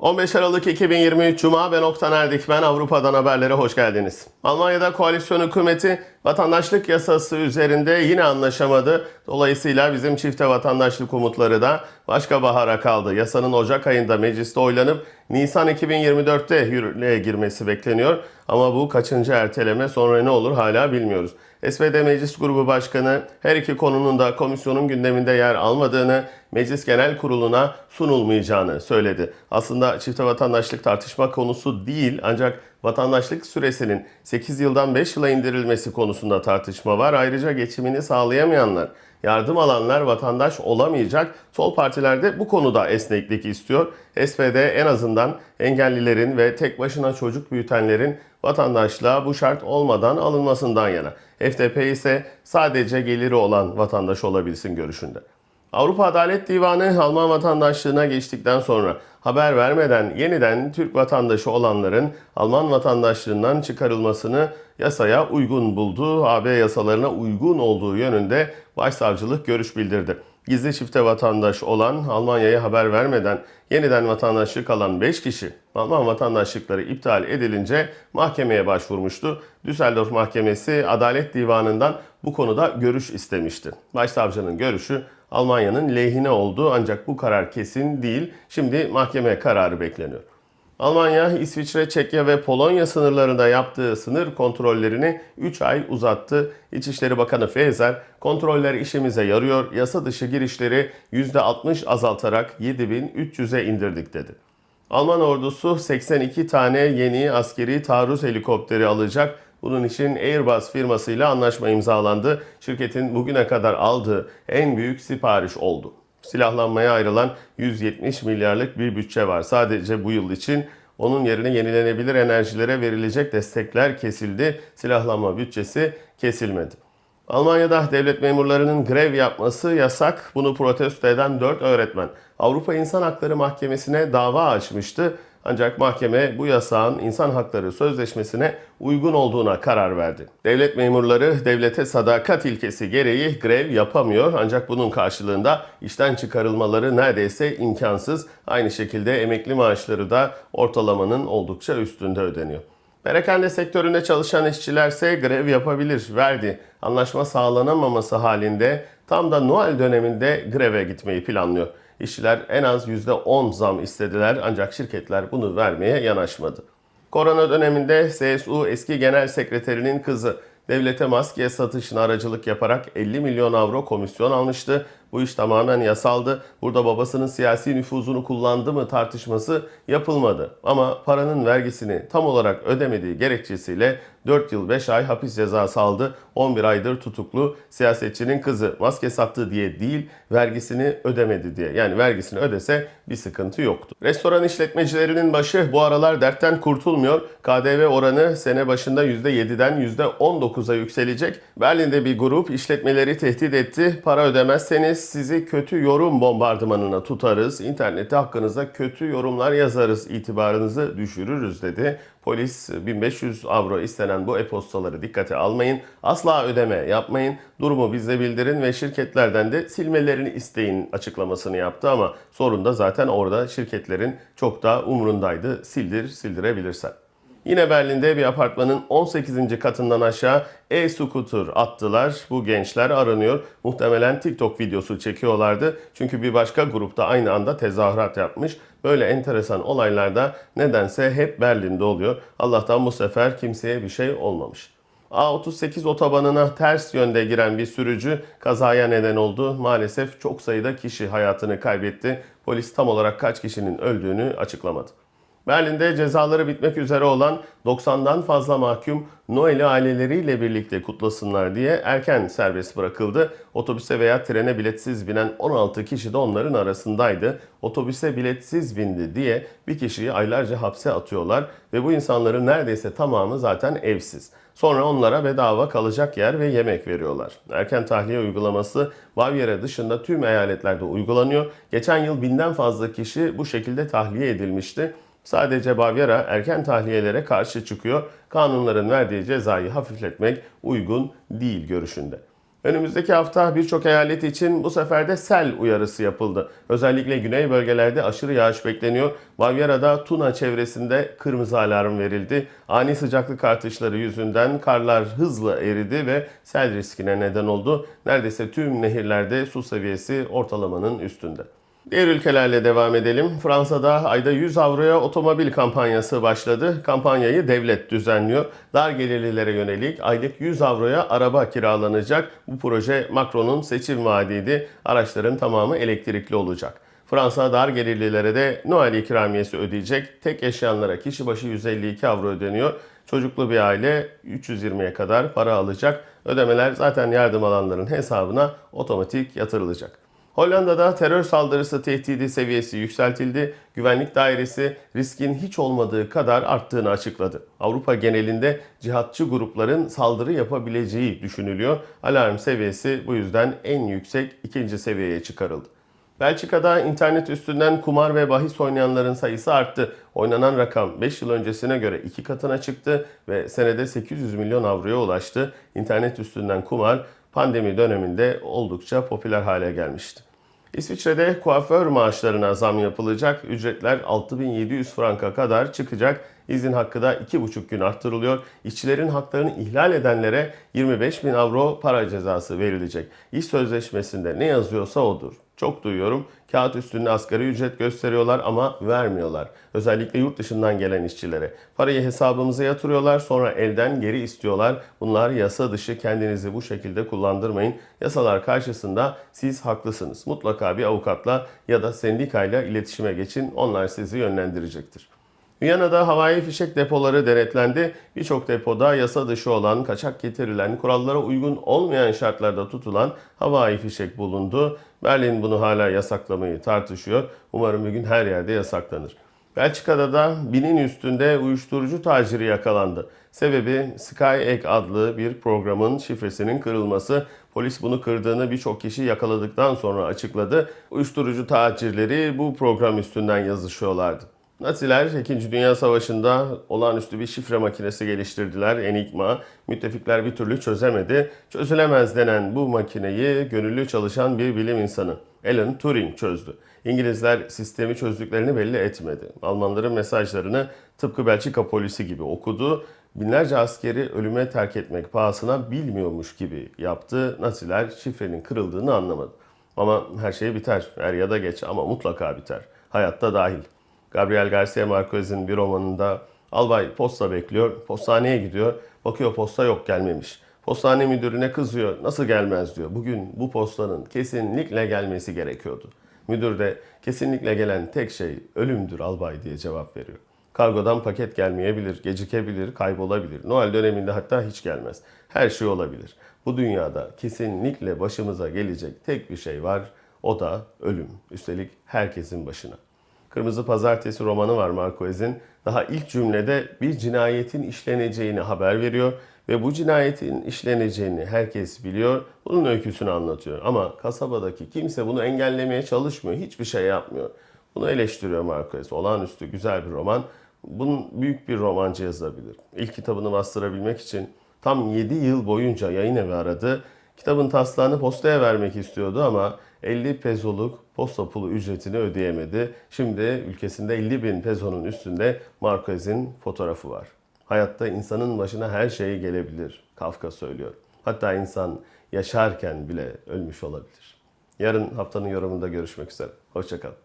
15 Aralık 2023 Cuma ben Oktan Erdikmen Avrupa'dan haberlere hoş geldiniz. Almanya'da koalisyon hükümeti vatandaşlık yasası üzerinde yine anlaşamadı. Dolayısıyla bizim çifte vatandaşlık umutları da başka bahara kaldı. Yasanın Ocak ayında mecliste oylanıp Nisan 2024'te yürürlüğe girmesi bekleniyor. Ama bu kaçıncı erteleme sonra ne olur hala bilmiyoruz. SPD Meclis Grubu Başkanı her iki konunun da komisyonun gündeminde yer almadığını, Meclis Genel Kurulu'na sunulmayacağını söyledi. Aslında çifte vatandaşlık tartışma konusu değil ancak vatandaşlık süresinin 8 yıldan 5 yıla indirilmesi konusunda tartışma var. Ayrıca geçimini sağlayamayanlar, yardım alanlar vatandaş olamayacak. Sol partiler de bu konuda esneklik istiyor. SPD en azından engellilerin ve tek başına çocuk büyütenlerin vatandaşlığa bu şart olmadan alınmasından yana. FDP ise sadece geliri olan vatandaş olabilsin görüşünde. Avrupa Adalet Divanı Alman vatandaşlığına geçtikten sonra haber vermeden yeniden Türk vatandaşı olanların Alman vatandaşlığından çıkarılmasını yasaya uygun buldu. AB yasalarına uygun olduğu yönünde başsavcılık görüş bildirdi. Gizli çifte vatandaş olan Almanya'ya haber vermeden yeniden vatandaşlık alan 5 kişi Alman vatandaşlıkları iptal edilince mahkemeye başvurmuştu. Düsseldorf Mahkemesi Adalet Divanı'ndan bu konuda görüş istemişti. Başsavcının görüşü Almanya'nın lehine oldu ancak bu karar kesin değil. Şimdi mahkeme kararı bekleniyor. Almanya, İsviçre, Çekya ve Polonya sınırlarında yaptığı sınır kontrollerini 3 ay uzattı. İçişleri Bakanı Feyzer, kontroller işimize yarıyor, yasa dışı girişleri %60 azaltarak 7300'e indirdik dedi. Alman ordusu 82 tane yeni askeri taarruz helikopteri alacak. Bunun için Airbus firmasıyla anlaşma imzalandı. Şirketin bugüne kadar aldığı en büyük sipariş oldu. Silahlanmaya ayrılan 170 milyarlık bir bütçe var. Sadece bu yıl için onun yerine yenilenebilir enerjilere verilecek destekler kesildi. Silahlanma bütçesi kesilmedi. Almanya'da devlet memurlarının grev yapması yasak. Bunu protesto eden 4 öğretmen Avrupa İnsan Hakları Mahkemesi'ne dava açmıştı. Ancak mahkeme bu yasağın insan hakları sözleşmesine uygun olduğuna karar verdi. Devlet memurları devlete sadakat ilkesi gereği grev yapamıyor ancak bunun karşılığında işten çıkarılmaları neredeyse imkansız. Aynı şekilde emekli maaşları da ortalamanın oldukça üstünde ödeniyor. Perakende sektöründe çalışan işçilerse grev yapabilir. Verdi. Anlaşma sağlanamaması halinde tam da Noel döneminde greve gitmeyi planlıyor. İşçiler en az %10 zam istediler ancak şirketler bunu vermeye yanaşmadı. Korona döneminde CSU eski genel sekreterinin kızı devlete maske satışına aracılık yaparak 50 milyon avro komisyon almıştı. Bu iş tamamen yasaldı. Burada babasının siyasi nüfuzunu kullandı mı tartışması yapılmadı. Ama paranın vergisini tam olarak ödemediği gerekçesiyle 4 yıl 5 ay hapis cezası aldı. 11 aydır tutuklu siyasetçinin kızı maske sattı diye değil vergisini ödemedi diye. Yani vergisini ödese bir sıkıntı yoktu. Restoran işletmecilerinin başı bu aralar dertten kurtulmuyor. KDV oranı sene başında %7'den %19'a yükselecek. Berlin'de bir grup işletmeleri tehdit etti. Para ödemezseniz sizi kötü yorum bombardımanına tutarız. İnternette hakkınızda kötü yorumlar yazarız. itibarınızı düşürürüz dedi. Polis 1500 avro istenen bu e-postaları dikkate almayın. Asla ödeme yapmayın. Durumu bize bildirin ve şirketlerden de silmelerini isteyin açıklamasını yaptı ama sorun da zaten orada şirketlerin çok da umrundaydı. Sildir sildirebilirsen. Yine Berlin'de bir apartmanın 18. katından aşağı e-scooter attılar. Bu gençler aranıyor. Muhtemelen TikTok videosu çekiyorlardı. Çünkü bir başka grupta aynı anda tezahürat yapmış. Böyle enteresan olaylarda nedense hep Berlin'de oluyor. Allah'tan bu sefer kimseye bir şey olmamış. A38 otobanına ters yönde giren bir sürücü kazaya neden oldu. Maalesef çok sayıda kişi hayatını kaybetti. Polis tam olarak kaç kişinin öldüğünü açıklamadı. Berlin'de cezaları bitmek üzere olan 90'dan fazla mahkum Noel'i aileleriyle birlikte kutlasınlar diye erken serbest bırakıldı. Otobüse veya trene biletsiz binen 16 kişi de onların arasındaydı. Otobüse biletsiz bindi diye bir kişiyi aylarca hapse atıyorlar ve bu insanların neredeyse tamamı zaten evsiz. Sonra onlara bedava kalacak yer ve yemek veriyorlar. Erken tahliye uygulaması Bavyera dışında tüm eyaletlerde uygulanıyor. Geçen yıl binden fazla kişi bu şekilde tahliye edilmişti. Sadece Bavyera erken tahliyelere karşı çıkıyor. Kanunların verdiği cezayı hafifletmek uygun değil görüşünde. Önümüzdeki hafta birçok eyalet için bu sefer de sel uyarısı yapıldı. Özellikle güney bölgelerde aşırı yağış bekleniyor. Bavyera'da Tuna çevresinde kırmızı alarm verildi. Ani sıcaklık artışları yüzünden karlar hızla eridi ve sel riskine neden oldu. Neredeyse tüm nehirlerde su seviyesi ortalamanın üstünde. Diğer ülkelerle devam edelim. Fransa'da ayda 100 avroya otomobil kampanyası başladı. Kampanyayı devlet düzenliyor. Dar gelirlilere yönelik aylık 100 avroya araba kiralanacak. Bu proje Macron'un seçim vaadiydi. Araçların tamamı elektrikli olacak. Fransa dar gelirlilere de Noel ikramiyesi ödeyecek. Tek yaşayanlara kişi başı 152 avro ödeniyor. Çocuklu bir aile 320'ye kadar para alacak. Ödemeler zaten yardım alanların hesabına otomatik yatırılacak. Hollanda'da terör saldırısı tehdidi seviyesi yükseltildi. Güvenlik dairesi riskin hiç olmadığı kadar arttığını açıkladı. Avrupa genelinde cihatçı grupların saldırı yapabileceği düşünülüyor. Alarm seviyesi bu yüzden en yüksek ikinci seviyeye çıkarıldı. Belçika'da internet üstünden kumar ve bahis oynayanların sayısı arttı. Oynanan rakam 5 yıl öncesine göre iki katına çıktı ve senede 800 milyon avroya ulaştı. İnternet üstünden kumar pandemi döneminde oldukça popüler hale gelmişti. İsviçre'de kuaför maaşlarına zam yapılacak. Ücretler 6700 franka kadar çıkacak. İzin hakkı da 2,5 gün arttırılıyor. İşçilerin haklarını ihlal edenlere 25 bin avro para cezası verilecek. İş sözleşmesinde ne yazıyorsa odur. Çok duyuyorum. Kağıt üstünde asgari ücret gösteriyorlar ama vermiyorlar. Özellikle yurt dışından gelen işçilere. Parayı hesabımıza yatırıyorlar sonra elden geri istiyorlar. Bunlar yasa dışı kendinizi bu şekilde kullandırmayın. Yasalar karşısında siz haklısınız. Mutlaka bir avukatla ya da sendikayla iletişime geçin. Onlar sizi yönlendirecektir. Viyana'da havai fişek depoları denetlendi. Birçok depoda yasa dışı olan, kaçak getirilen, kurallara uygun olmayan şartlarda tutulan havai fişek bulundu. Berlin bunu hala yasaklamayı tartışıyor. Umarım bir gün her yerde yasaklanır. Belçika'da da binin üstünde uyuşturucu taciri yakalandı. Sebebi SkyEgg adlı bir programın şifresinin kırılması. Polis bunu kırdığını birçok kişi yakaladıktan sonra açıkladı. Uyuşturucu tacirleri bu program üstünden yazışıyorlardı. Naziler 2. Dünya Savaşı'nda olağanüstü bir şifre makinesi geliştirdiler, Enigma. Müttefikler bir türlü çözemedi. Çözülemez denen bu makineyi gönüllü çalışan bir bilim insanı Alan Turing çözdü. İngilizler sistemi çözdüklerini belli etmedi. Almanların mesajlarını tıpkı Belçika polisi gibi okudu. Binlerce askeri ölüme terk etmek pahasına bilmiyormuş gibi yaptı. Naziler şifrenin kırıldığını anlamadı. Ama her şey biter. Er ya da geç ama mutlaka biter. Hayatta dahil. Gabriel Garcia Marquez'in bir romanında albay posta bekliyor, postaneye gidiyor, bakıyor posta yok gelmemiş. Postane müdürüne kızıyor, nasıl gelmez diyor. Bugün bu postanın kesinlikle gelmesi gerekiyordu. Müdür de kesinlikle gelen tek şey ölümdür albay diye cevap veriyor. Kargodan paket gelmeyebilir, gecikebilir, kaybolabilir. Noel döneminde hatta hiç gelmez. Her şey olabilir. Bu dünyada kesinlikle başımıza gelecek tek bir şey var. O da ölüm. Üstelik herkesin başına. Kırmızı Pazartesi romanı var Marquez'in. Daha ilk cümlede bir cinayetin işleneceğini haber veriyor ve bu cinayetin işleneceğini herkes biliyor. Bunun öyküsünü anlatıyor. Ama kasabadaki kimse bunu engellemeye çalışmıyor. Hiçbir şey yapmıyor. Bunu eleştiriyor Marquez. Olağanüstü güzel bir roman. Bunun büyük bir romancı yazabilir. İlk kitabını bastırabilmek için tam 7 yıl boyunca yayın evi aradı. Kitabın taslağını postaya vermek istiyordu ama 50 pezoluk posta pulu ücretini ödeyemedi. Şimdi ülkesinde 50 bin pezonun üstünde Marquez'in fotoğrafı var. Hayatta insanın başına her şey gelebilir. Kafka söylüyor. Hatta insan yaşarken bile ölmüş olabilir. Yarın haftanın yorumunda görüşmek üzere. Hoşçakalın.